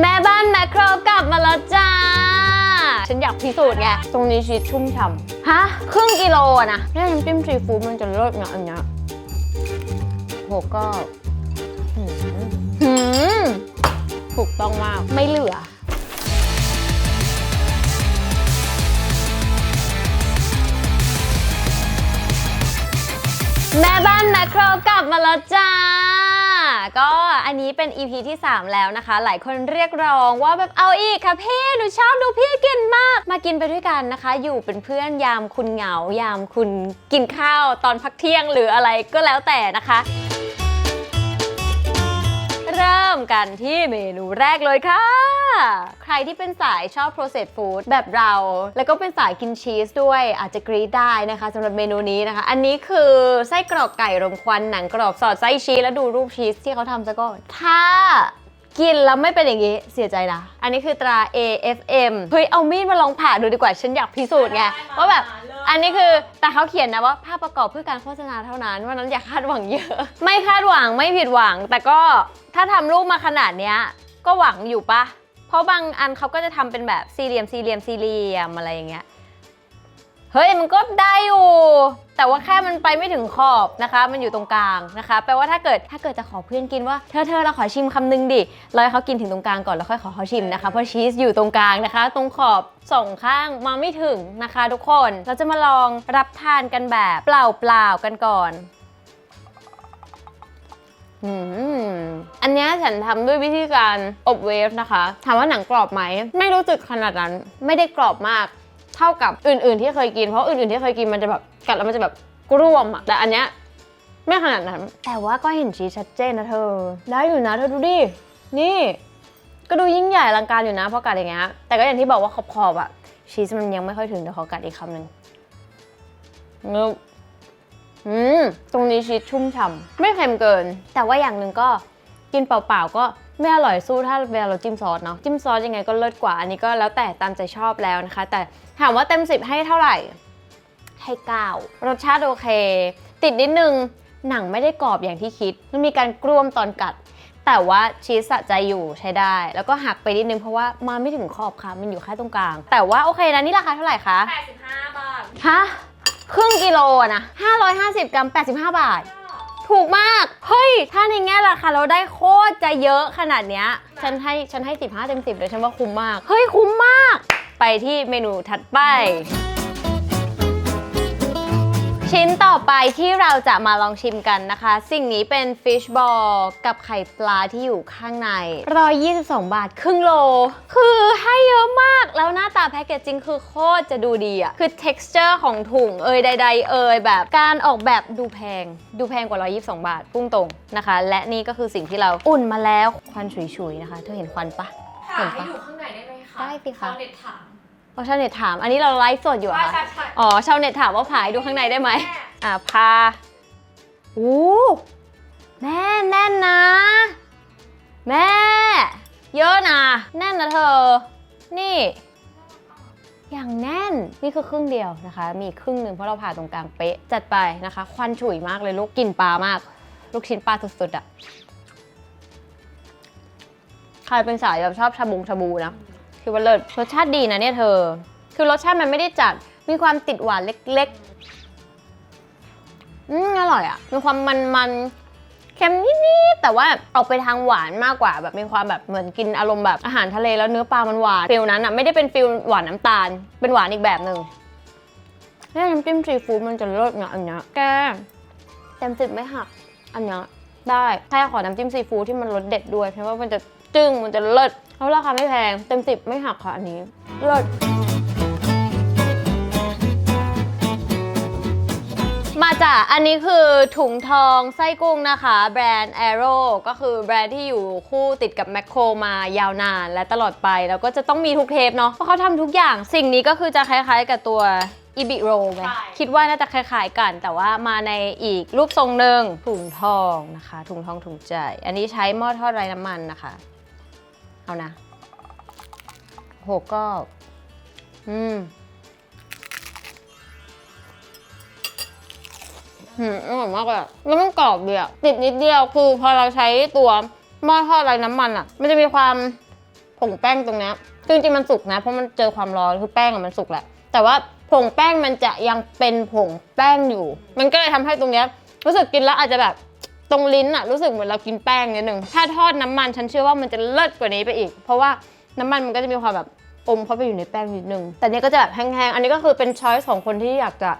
แม่บ้านแมคโครกลับมาแล้วจ้า ฉันอยากพิสูจน์ไง ตรงนี้ชีสชุ่มฉ่ำฮะ ครึ่งกิโลอะนะนี่น้ำจิ้มซีฟู้ดมันจะเลิศนะอันเนี้ยโหก็หืมหืมถูกต้องมาก ไม่เหลือ แม่บ้านแมคโครกลับมาแล้วจ้า ก็อันนี้เป็น EP ที่ 3 แล้วนะคะ หลายคนเรียกร้องว่าแบบเอาอีกค่ะพี่ หนูชอบดูพี่กินมาก มากินไปด้วยกันนะคะ อยู่เป็นเพื่อนยามคุณเหงา ยามคุณกินข้าวตอนพักเที่ยงหรืออะไรก็แล้วแต่นะคะ เริ่มกันที่เมนูแรกเลยค่ะ ใครที่เป็นสายชอบ processed food แบบเรา แล้วก็เป็นสายกินชีสด้วยอาจจะกรี๊ดได้นะคะสำหรับเมนูนี้นะคะ อันนี้คือไส้กรอกไก่รมควันหนังกรอบสอดไส้ชีสแล้วดูรูปชีสที่เขาทำซะก่อนถ้ากินแล้วไม่เป็นอย่างนี้เสียใจนะ อันนี้คือตรา AFM เฮ้ยเอามีดมาลองผ่าดูดีกว่าฉันอยากพิสูจน์ไงว่าแบบ อันนี้คือแต่เขาเขียนนะว่าภาพประกอบเพื่อการโฆษณาเท่านั้นวันนั้นอย่าคาดหวังเยอะ ไม่คาดหวังไม่ผิดหวัง แต่ก็ถ้าทำรูปมาขนาดเนี้ยก็หวังอยู่ปะเพราะบางอันเขาก็จะทำเป็นแบบสี่เหลี่ยมสี่เหลี่ยมสี่เหลี่ยมอะไรอย่างเงี้ย เฮ้ยมันก็ได้อยู่ แต่ว่าแค่มันไปไม่ถึงขอบนะคะ มันอยู่ตรงกลางนะคะ แปลว่าถ้าเกิดถ้าเกิดจะขอเพื่อนกินว่าเธอเธอเราขอชิมคำนึงดิเราให้เขากินถึงตรงกลางก่อนแล้วค่อยขอเขาชิมนะคะ เพราะชีสอยู่ตรงกลางนะคะ ตรงขอบสองข้างมาไม่ถึงนะคะ ทุกคนเราจะมาลองรับทานกันแบบเปล่าๆกันก่อนอืมอันนี้ฉันทำด้วยวิธีการอบเวฟนะคะ ถามว่าหนังกรอบไหม ไม่รู้สึกขนาดนั้น ไม่ได้กรอบมาก เท่ากับอื่นๆที่เคยกิน เพราะอื่นๆที่เคยกินมันจะแบบกัดแล้วมันจะแบบกรวมอะแต่อันเนี้ยไม่ขนาดนั้น แต่ว่าก็เห็นชีสชัดเจนนะเธอ ได้อยู่นะเธอดูดิ นี่ ก็ดูยิ่งใหญ่อลังการอยู่นะเพราะกัดอย่างเงี้ย แต่ก็อย่างที่บอกว่าขอบๆอะชีสมันยังไม่ค่อยถึงเดี๋ยวขอกัดอีกคำหนึ่งงึบอืม ตรงนี้ชีสชุ่มฉ่ำไม่เค็มเกิน แต่ว่าอย่างหนึ่งก็กินเปล่าๆก็ไม่อร่อยสู้ถ้าเวลาเราจิ้มซอสเนาะจิ้มซอสยังไงก็เลิศกว่าอันนี้ก็แล้วแต่ตามใจชอบแล้วนะคะ แต่ ถามว่าเต็ม 10 ให้เท่าไหร่ ให้ 9 รสชาติโอเค ติดนิดนึง หนังไม่ได้กรอบอย่างที่คิด มันมีการกรวมตอนกัด แต่ว่าชีสสะใจอยู่ใช้ได้ แล้วก็หักไปนิดนึงเพราะว่ามาไม่ถึงขอบค่ะ มันอยู่แค่ตรงกลาง แต่ว่าโอเคนะนี่ราคาเท่าไหร่คะ85 บาท ฮะ ครึ่งกิโลอะนะ 550 กรัม 85 บาท ถูกมาก เฮ้ย ถ้าในแง่ราคาเราได้โคตรจะเยอะขนาดเนี้ย ฉันให้ ฉันให้ 15เต็ม10เลย ฉันว่าคุ้มมาก เฮ้ย คุ้มมาก ไปที่เมนูถัดไป ชิ้นต่อไปที่เราจะมาลองชิมกันนะคะ สิ่งนี้เป็นฟิชบอลกับไข่ปลาที่อยู่ข้างใน 122 บาทครึ่งโล คือให้เยอะมาก แล้วหน้าตาแพคเกจจิ้งคือโคตรจะดูดีอะคือ texture ของถุงเอยใด ๆ เอยแบบการออกแบบดูแพง ดูแพงกว่า 122 บาทพุ่งตรงนะคะ และนี่ก็คือสิ่งที่เราอุ่นมาแล้วควันฉุยๆนะคะ เธอเห็นควันปะถ่ายให้ดูข้างในได้ไหม คะได้สิคะ ชาวเน็ตถามเพราะชาวเน็ตถาม อันนี้เราไลฟ์สดอยู่เหรใช่อะใช่คะใช่อ๋อชาวเน็ตถามว่าผายดูข้างในได้ไหมอะพาอู้แม่แน่นนะ แม่ เยอะนะ แน่นนะเธอ นี่ อย่างแน่น นี่คือครึ่งเดียวนะคะ มีอีกครึ่งหนึ่งเพราะเราผ่าตรงกลางเป๊ะ จัดไปนะคะ ควันฉุยมากเลยลูกกลิ่นปลามาก ลูกชิ้นปลาสุดๆอะใครเป็นสายแบบชอบชาบุงชาบูนะ คือว่าเลิศรสชาติดีนะเนี่ยเธอ คือรสชาติมันไม่ได้จัด มีความติดหวานเล็กๆ อืมอร่อยอะ่ะ มีความมันๆ เค็มนิดๆ แต่ว่าออกไปทางหวานมากกว่า แบบมีความแบบเหมือนกินอารมณ์แบบอาหารทะเลแล้วเนื้อปลามันหวานฟิลนั้นอะ่ะไม่ได้เป็นฟิลหวานน้ำตาล เป็นหวานอีกแบบหนึ่งแล้วน้ำจิ้มซีฟู้ดมันจะเลิศเนาะอันเนี้ยแกเต็มสิบไม่หักอันเนี้ย ได้แค่ขอน้ำจิ้มซีฟู้ดที่มันรสเด็ดด้วยเพราะว่ามันจะจึ้งมันจะเลิศแล้วราคาไม่แพงเต็มสิบไม่หักค่ะอันนี้เลิศมาจ้ะอันนี้คือถุงทองไส้กุ้งนะคะ แบรนด์ Aero ก็คือแบรนด์ที่อยู่คู่ติดกับแมคโครมายาวนานและตลอดไป แล้วก็จะต้องมีทุกเทปเนาะเพราะเขาทำทุกอย่างสิ่งนี้ก็คือจะคล้ายๆกับตัว อีบิโรไหมคิดว่าน่าจะคล้ายๆกัน แต่ว่ามาในอีกรูปทรงหนึ่งถุงทองนะคะ ถุงทองถุงใจ อันนี้ใช้หม้อทอดไร้น้ำมันนะคะ เอานะโหก็ อืมหืมอร่อยมากเลยอะแล้วมันกรอบดีอะติดนิดเดียวคือพอเราใช้ตัวหม้อทอดไร้น้ำมันอะมันจะมีความผงแป้งตรงเนี้ยคือจริงๆมันสุกนะ เพราะมันเจอความร้อนคือแป้งอะมันสุกแหละ แต่ว่า ผงแป้งมันจะยังเป็นผงแป้งอยู่ มันก็เลยทำให้ตรงเนี้ยรู้สึกกินแล้วอาจจะแบบตรงลิ้นอะรู้สึกเหมือนเรากินแป้งนิดนึงถ้าทอดน้ำมันฉันเชื่อว่ามันจะเลิศกว่านี้ไปอีก เพราะว่าน้ำมันมันก็จะมีความแบบอมเข้าไปอยู่ในแป้งนิดนึง แต่นี้ก็จะแบบแห้งๆ อันนี้ก็คือเป็นช้อยส์ของคนที่อยากจะ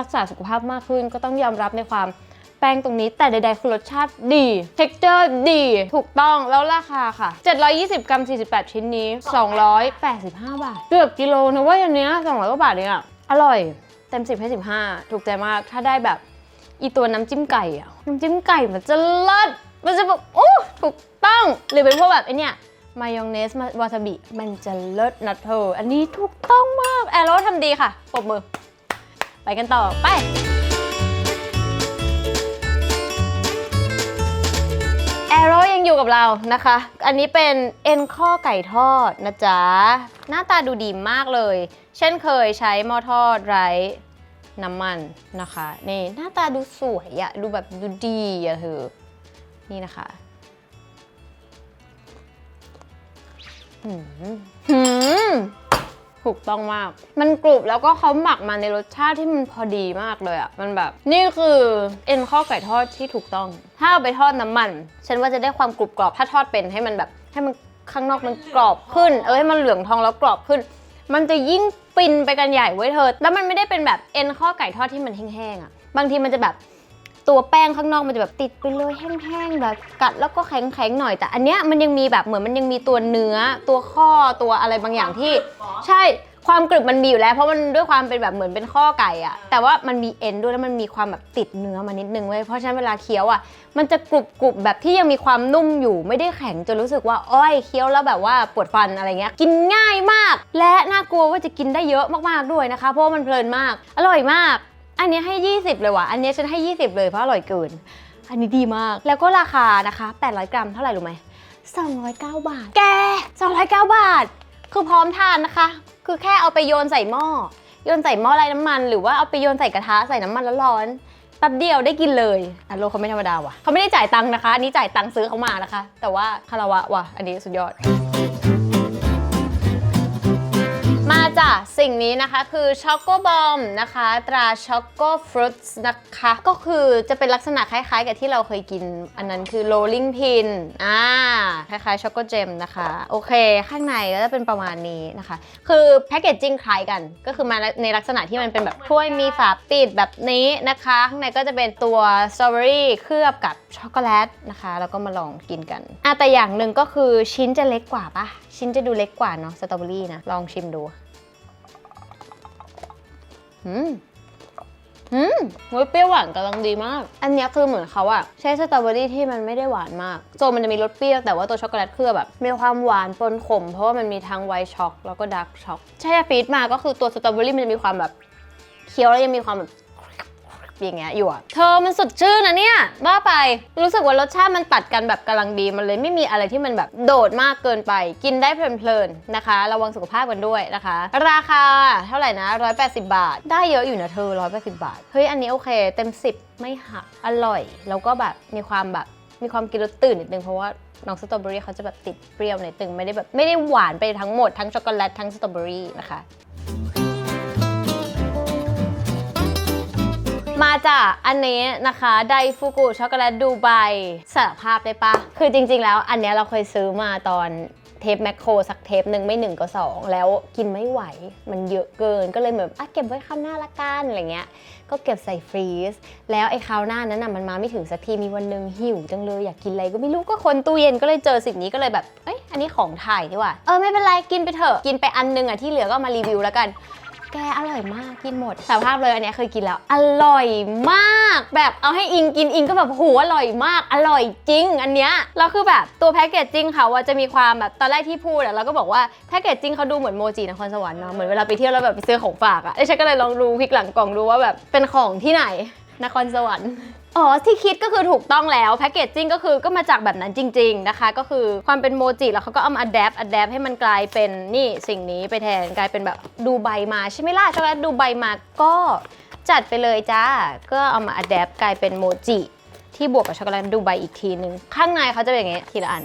รักษาสุขภาพมากขึ้น ก็ต้องยอมรับในความ แป้งตรงนี้แต่ใดๆคือรสชาติดี เท็กเจอร์ดี ถูกต้องแล้วราคาค่ะ 720 กรัม 48 ชิ้นนี้ 285 บาท เกือบกิโลนะว่าอย่างเนี้ย200กว่าบาทเองอะอร่อย เต็ม 10 ให้ 15 ถูกใจมากถ้าได้แบบอีตัวน้ำจิ้มไก่อะน้ำจิ้มไก่มันจะเลิศมันจะแบบโอ้ถูกต้องหรือเป็นพวกแบบไอเนี้ยมายองเนสวาซาบิ มันจะเลิศนะเธอ อันนี้ถูกต้องมาก แอโร่ทำดีค่ะปรบมือ ไปกันต่อ ไป งอยู่กับเรานะคะ อันนี้เป็นเอ็นข้อไก่ทอดนะจ๊ะ หน้าตาดูดีมากเลย เช่นเคยใช้หม้อทอดไร้น้ำมันนะคะ นี่หน้าตาดูสวยอะดูแบบดูดีอะเธอ นี่นะคะหืมหืม ถูกต้องมาก มันกรุบแล้วก็เขาหมักมาในรสชาติที่มันพอดีมากเลยอะ่ะ มันแบบ นี่คือเอ็นข้อไก่ทอดที่ถูกต้อง ถ้าเอาไปทอดน้ำมัน ฉันว่าจะได้ความกรุบกรอบ ถ้าทอดเป็นให้มันแบบ ให้มันข้างนอกมันกรอบขึ้น เออให้มันเหลืองทองแล้วกรอบขึ้น มันจะยิ่งปินไปกันใหญ่ไว้เธอ แล้วมันไม่ได้เป็นแบบเอ็นข้อไก่ทอดที่มันแห้งๆอะ่ะ บางทีมันจะแบบ ตัวแป้งข้างนอกมันจะแบบติดไปเลยแห้งๆแบบกัดแล้วก็แข็งๆหน่อย แต่อันเนี้ยมันยังมีแบบเหมือนมันยังมีตัวเนื้อตัวข้อตัวอะไรบางอย่างที่ ใช่ความกรึบมันมีอยู่แล้ว เพราะมันด้วยความเป็นแบบเหมือนเป็นข้อไก่อะแต่ว่ามันมีเอ็นด้วยแล้วมันมีความแบบติดเนื้อมานิดนึงเว้ยเพราะฉะนั้นเวลาเคี้ยวอะมันจะกรุบกรุบแบบที่ยังมีความนุ่มอยู่ไม่ได้แข็งจนรู้สึกว่าอ้อยเคี้ยวแล้วแบบว่าปวดฟันอะไรเงี้ยกินง่ายมาก และน่ากลัวว่าจะกินได้เยอะมากๆด้วยนะคะ เพราะว่ามันเพลินมาก อร่อยมาก อันนี้ให้ 20 เลยว่ะ อันนี้ฉันให้ 20 เลยเพราะอร่อยเกิน อันนี้ดีมาก แล้วก็ราคานะคะ 800 กรัมเท่าไหร่รู้ไหม209 บาท แก 209 บาท คือพร้อมทานนะคะ คือแค่เอาไปโยนใส่หม้อ โยนใส่หม้อไร้น้ำมัน หรือว่าเอาไปโยนใส่กระทะใส่น้ำมันร้อนๆแป๊บเดียวได้กินเลยอะโลเขาไม่ธรรมดาว่ะเขาไม่ได้จ่ายตังค์นะคะ อันนี้จ่ายตังค์ซื้อเขามานะคะ แต่ว่าคาราวะว่ะ อันนี้สุดยอดมา จ้ะ สิ่งนี้นะคะคือช็อกโกบอมนะคะ ตราช็อกโกฟรุตส์นะคะ ก็คือจะเป็นลักษณะคล้ายๆ กับที่เราเคยกิน อันนั้นคือโรลลิ่งพินอ่าคล้ายๆช็อกโกเจมนะคะ โอเค ข้างในก็จะเป็นประมาณนี้นะคะ คือแพคเกจจิ้งคล้ายกัน ก็คือมาในลักษณะที่มันเป็นแบบถ้วยมีฝาปิดแบบนี้นะคะ ข้างในก็จะเป็นตัวสตรอเบอรี่เคลือบกับช็อกโกแลตนะคะ แล้วก็มาลองกินกันอะแต่อย่างหนึ่งก็คือชิ้นจะเล็กกว่าปะชิ้นจะดูเล็กกว่าเนาะสตรอเบอรี่นะ ลองชิมดู อืมอืมเฮ้ยเปรี้ยวหวานกำลังดีมาก อันเนี้ยคือเหมือนเขาอะใช้สตรอเบอรี่ที่มันไม่ได้หวานมากโซมันจะมีรสเปรี้ยวแต่ว่าตัวช็อกโกแลตเคลือบแบบมีความหวานปนขม เพราะว่ามันมีทั้งไวท์ช็อกแล้วก็ดาร์กช็อกใช่ฟีดมาก็คือตัวสตรอเบอรี่มันจะมีความแบบเคี้ยวแล้วยังมีความแบบ อย่างเงี้ยอยู่อะเธอมันสดชื่นนะเนี่ยว่าไปรู้สึกว่ารสชาติมันตัดกันแบบกำลังดีมันเลยไม่มีอะไรที่มันแบบโดดมากเกินไป กินได้เพลินๆนะคะ ระวังสุขภาพกันด้วยนะคะ ราคาเท่าไหร่นะ 180 บาท ได้เยอะอยู่นะเธอ 180 บาท เฮ้ย อันนี้โอเค เต็ม 10 ไม่หัก อร่อย แล้วก็แบบมีความแบบมีความกินแล้วตื่นนิดนึงเพราะว่าน้องสตรอเบอรี่เขาจะแบบติดเปรี้ยวในอยตึงไม่ได้แบบไม่ได้หวานไปทั้งหมดทั้งช็อกโกแลตทั้งสตรอเบอรี่นะคะ มาจากอันนี้นะคะไดฟูกุช็อกโกแลตดูไบสารภาพได้ปะคือจริง ๆ แล้วอันเนี้ยเราเคยซื้อมาตอนเทปแมคโครสักเทปหนึ่งไม่หนึ่งก็สองแล้วกินไม่ไหว มันเยอะเกินก็เลยเหมือนอะเก็บไว้คราวหน้าละกันอะไรเงี้ย ก็เก็บใส่ฟรีซแล้วไอ้คราวหน้านั้นน่ะมันมาไม่ถึงสักทีมีวันหนึ่งหิวจังเลยอยากกินอะไรก็ไม่รู้ก็คนตู้เย็นก็เลยเจอสิ่งนี้ก็เลยแบบเอ้ยอันนี้ของถ่ายดีกว่าเออไม่เป็นไรกินไปเถอะกินไปอันนึงอะที่เหลือก็มารีวิวแล้วกัน แกอร่อยมากกินหมดสารภาพเลยอันนี้เคยกินแล้ว อร่อยมาก แบบเอาให้อิงกินอิงก็แบบโหอร่อยมาก อร่อยจริง อันเนี้ยแล้วคือแบบตัวแพคเกจจิ้งเขาว่าจะมีความแบบตอนแรกที่พูดอะเราก็บอกว่าแพคเกจจิ้งเขาดูเหมือนโมจินครสวรรค์เนาะเหมือนเวลาไปเที่ยวแล้วแบบไปซื้อของฝากอะไอ้ฉันก็เลยลองดูพลิกหลังกล่องดูว่าแบบเป็นของที่ไหน นครสวรรค์อ๋อที่คิดก็คือถูกต้องแล้วแพคเกจจิ้งก็คือก็มาจากแบบนั้นจริง ๆนะคะ ก็คือความเป็นโมจิแล้วเขาก็เอามาอัดแอปอัดแอปให้มันกลายเป็นนี่สิ่งนี้ไปแทนกลายเป็นแบบดูใบมาใช่ไหมล่ะช็อกโกแลตดูใบมาก็จัดไปเลยจ้า ก็เอามาอัดแอปกลายเป็นโมจิที่บวกกับช็อกโกแลตดูใบอีกทีนึง ข้างในเขาจะเป็นอย่างเงี้ยทีละอัน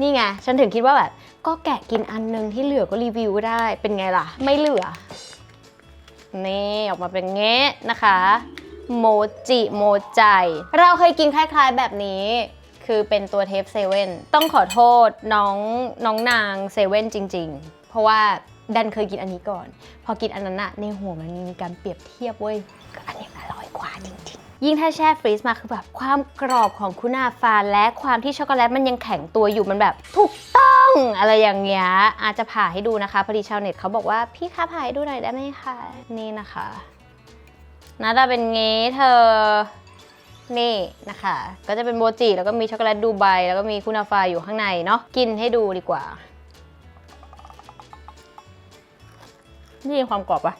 นี่ไง ฉันถึงคิดว่าแบบ ก็แกะกินอันหนึงที่เหลือก็รีวิวก็ได้เป็นไงล่ะ ไม่เหลือนี่ออกมาเป็นเงี้นะคะ โมจิโมใจ เราเคยกินคล้าย ๆ แบบนี้ คือเป็นตัวเทปเซเว่นต้องขอโทษน้องน้องนางเซเว่นจริง ๆ เพราะว่าดันเคยกินอันนี้ก่อน พอกินอันนั้นอะในหัวมันมีการเปรียบเทียบเว้ยก็อันนี้อร่อยกว่าจริงๆ ยิ่งถ้าแช่ฟรีซมาคือแบบความกรอบของคุนาฟาและความที่ช็อกโกแลตมันยังแข็งตัวอยู่มันแบบถูกต้องอะไรอย่างเงี้ยอาจจะผ่าให้ดูนะคะพอดีชาวเน็ตเขาบอกว่าพี่คะผ่าให้ดูหน่อยได้ไหมคะนี่นะคะ หน้าตาเป็นงี้เธอ นี่นะคะ ก็จะเป็นโมจิแล้วก็มีช็อกโกแลตดูไบแล้วก็มีคุนาฟาอยู่ข้างในเนาะกินให้ดูดีกว่า นี่ความกรอบปะ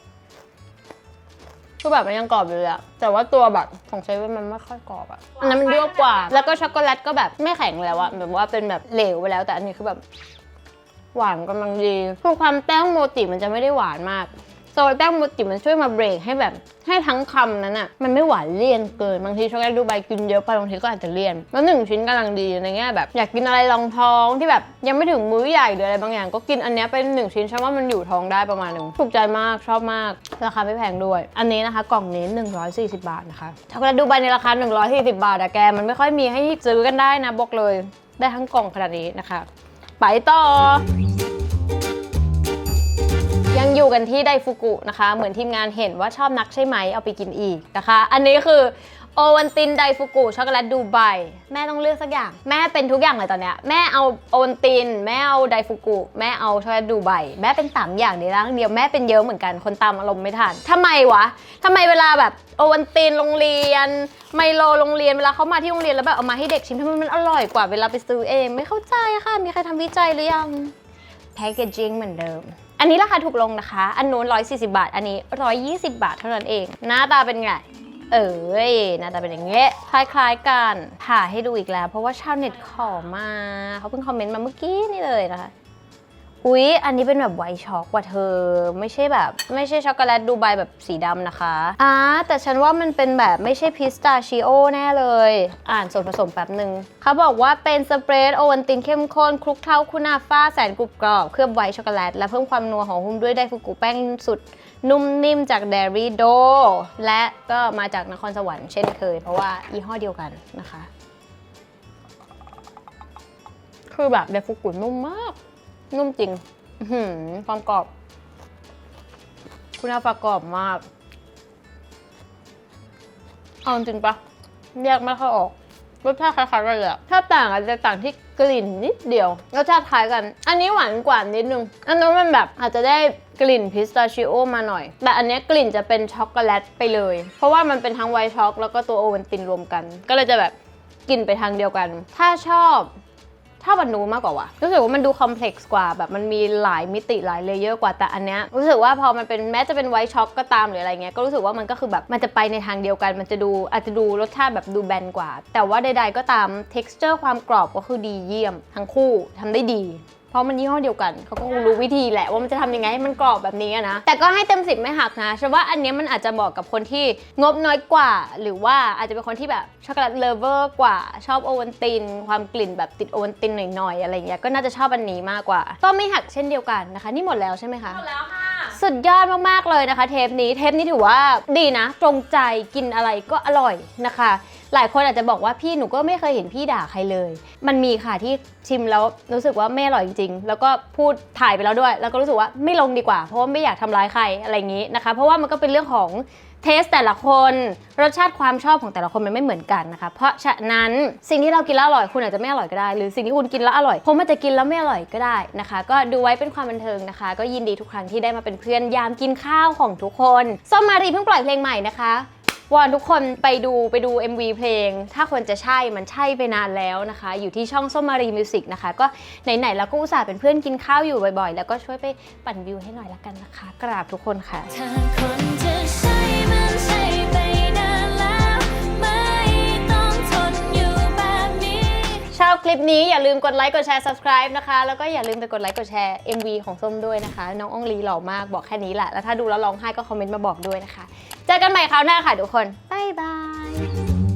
คือแบบมันยังกรอบอยู่เลยอะแต่ว่าตัวแบบของเซเว่นมันไม่ค่อยกรอบอะอันนั้นมันเยอะกว่า แล้วก็ช็อกโกแลตก็แบบไม่แข็งแล้วอะแบบว่าเป็นแบบเหลวไปแล้วแต่อันนี้คือแบบ หวานกำลังดีคือความแป้งโมจิมันจะไม่ได้หวานมาก โซยแป้งโมจิมันช่วยมาเบรกให้แบบ ให้ทั้งคำนั้นอะมันไม่หวานเลี่ยนเกิน บางทีช็อกโกแลตดูไบกินเยอะไปบางทีก็อาจจะเลี่ยน แล้วหนึ่งชิ้นกำลังดีในแง่แบบ อยากกินอะไรรองท้องที่แบบยังไม่ถึงมื้อใหญ่หรืออะไรบางอย่าง ก็กินอันนี้เป็นหนึ่งชิ้นฉันว่ามันอยู่ท้องได้ประมาณหนึ่งถูกใจมากชอบมาก ราคาไม่แพงด้วย อันนี้นะคะกล่องนี้ 140 บาทนะคะช็อกโกแลตดูไบในราคา 140 บาทอะแกมันไม่ค่อยมีให้ซื้อกันได้นะบอกเลย ได้ทั้งกล่องขนาดนี้นะคะ ไปต่อ ยังอยู่กันที่ไดฟุกุนะคะ เหมือนทีมงานเห็นว่าชอบนักใช่ไหมเอาไปกินอีกนะคะ อันนี้คือโอวันตินไดฟุกุช็อกโกแลตดูไบแม่ต้องเลือกสักอย่าง แม่เป็นทุกอย่างเลยตอนเนี้ยแม่เอาโอวันติน แม่เอาไดฟุกุแม่เอาช็อกโกแลตดูไบแม่เป็นสามอย่างในร่างเดียวแม่เป็นเยอะเหมือนกันคนตามอารมณ์ไม่ทันทำไมวะทำไมเวลาแบบโอวันตินโรงเรียน ไมโลโรงเรียนเวลาเขามาที่โรงเรียนแล้วแบบเอามาให้เด็กชิมทำไมมันอร่อยกว่าเวลาไปซื้อเอง ไม่เข้าใจค่ะมีใครทำวิจัยหรือยังแพคเกจจิ้งเหมือนเดิม อันนี้ราคาถูกลงนะคะ อันนู้น140 บาท อันนี้ 120 บาทเท่านั้นเอง หน้าตาเป็นไง เอ้ยหน้าตาเป็นอย่างเงี้ยคล้ายๆกันถ่ายให้ดูอีกแล้ว เพราะว่าชาวเน็ตขอมา เขาเพิ่งคอมเมนต์มาเมื่อกี้นี่เลยนะคะ อุ๊ย อันนี้เป็นแบบไวท์ช็อกว่ะเธอ ไม่ใช่แบบ ไม่ใช่ช็อกโกแลตดูไบแบบสีดำนะคะอ่าแต่ฉันว่ามันเป็นแบบไม่ใช่พิสตาชิโอแน่เลย อ่านส่วนผสมแป๊บหนึ่งเขาบอกว่าเป็นสเปรดโอวัลตินเข้มข้นคลุกเคล้าคุนาฟ้าแสนกรุบกรอบ เคลือบไวท์ช็อกโกแลต และเพิ่มความนัวของหุ้มด้วยไดฟุกุแป้งสุดนุ่มนิ่มจากเดรี่โด และก็มาจากนครสวรรค์เช่นเคย เพราะว่ายี่ห้อเดียวกันนะคะ คือแบบไดฟุกุนุ่มมาก นุ่มจริงหืความกรอบ คุณอาฟากรอบมาก เอาจริงปะแยกไม่ค่อยออกรสชาติคล้ายๆกันเลยอะถ้าต่างอาจจะต่างที่กลิ่นนิดเดียว รสชาติคล้ายกัน อันนี้หวานกว่านิดนึง อันนั้นมันแบบอาจจะได้กลิ่นพิสตาชิโอมาหน่อย แต่อันนี้กลิ่นจะเป็นช็อกโกแลตไปเลย เพราะว่ามันเป็นทั้งไวท์ช็อกแล้วก็ตัวโอเวัลตินรวมกัน ก็เลยจะแบบกลิ่นไปทางเดียวกัน ถ้าชอบ ถ้าบันนูมากกว่าว่ะรู้สึกว่ามันดูคอมเพล็กซ์กว่าแบบมันมีหลายมิติหลายเลเยอร์กว่าแต่อันเนี้ยรู้สึกว่าพอมันเป็นแม้จะเป็นไวท์ช็อกก็ตามหรืออะไรเงี้ยก็รู้สึกว่ามันก็คือแบบมันจะไปในทางเดียวกัน มันจะดูอาจจะดูรสชาติแบบดูแบนกว่า แต่ว่าใดๆก็ตาม t e x t อร์ความกรอบก็คือดีเยี่ยม ทั้งคู่ทำได้ดี เพราะมันยี่ห้อเดียวกัน เขาก็คงรู้วิธีแหละว่ามันจะทำยังไงให้มันกรอบแบบนี้อะนะ แต่ก็ให้เต็มสิบไม่หักนะฉันว่าอันเนี้ยมันอาจจะเหมาะกับคนที่งบน้อยกว่า หรือว่าอาจจะเป็นคนที่แบบช็อกโกแลตเลเวอร์กว่า ชอบโอวัลติน ความกลิ่นแบบติดโอวัลตินหน่อยๆอะไรเงี้ย ก็น่าจะชอบอันนี้มากกว่า ก็ไม่หักเช่นเดียวกันนะคะ นี่หมดแล้วใช่ไหมคะหมดแล้วค่ะสุดยอดมากๆเลยนะคะ เทปนี้ เทปนี้ถือว่าดีนะ ตรงใจกินอะไรก็อร่อยนะคะ หลายคนอาจจะบอกว่าพี่หนูก็ไม่เคยเห็นพี่ด่าใครเลย มันมีค่ะที่ชิมแล้วรู้สึกว่าไม่อร่อยจริง ๆ แล้วก็พูดถ่ายไปแล้วด้วย แล้วก็รู้สึกว่าไม่ลงดีกว่า เพราะว่าไม่อยากทำร้ายใครอะไรอย่างนี้นะคะ เพราะว่ามันก็เป็นเรื่องของเทสแต่ละคนรสชาติความชอบของแต่ละคนมันไม่เหมือนกันนะคะ เพราะฉะนั้นสิ่งที่เรากินแล้วอร่อยคุณอาจจะไม่อร่อยก็ได้ หรือสิ่งที่คุณกินแล้วอร่อยผมอาจจะกินแล้วไม่อร่อยก็ได้นะคะ ก็ดูไว้เป็นความบันเทิงนะคะ ก็ยินดีทุกครั้งที่ได้มาเป็นเพื่อนยามกินข้าวของทุกคนส้มมารีเพิ่งปล่อยเพลงใหม่นะคะ วอนทุกคนไปดูไปดู MV เพลง ถ้าควรจะใช่มันใช่ไปนานแล้วนะคะ อยู่ที่ช่องส้มมารีมิวสิกนะคะ ก็ไหนๆเราก็อุตส่าห์เป็นเพื่อนกินข้าวอยู่บ่อยๆ แล้วก็ช่วยไปปั่นวิวให้หน่อยละกันนะคะ กราบทุกคนค่ะ ลิปนี้อย่าลืมกดไลค์กดแชร์ subscribe นะคะ แล้วก็อย่าลืมไปกดไลค์กดแชร์ MV ของส้มด้วยนะคะ น้องอองลีหล่อมากบอกแค่นี้แหละ แล้วถ้าดูแล้วร้องไห้ก็คอมเมนต์มาบอกด้วยนะคะ เจอกันใหม่คราวหน้าค่ะทุกคนบ๊ายบาย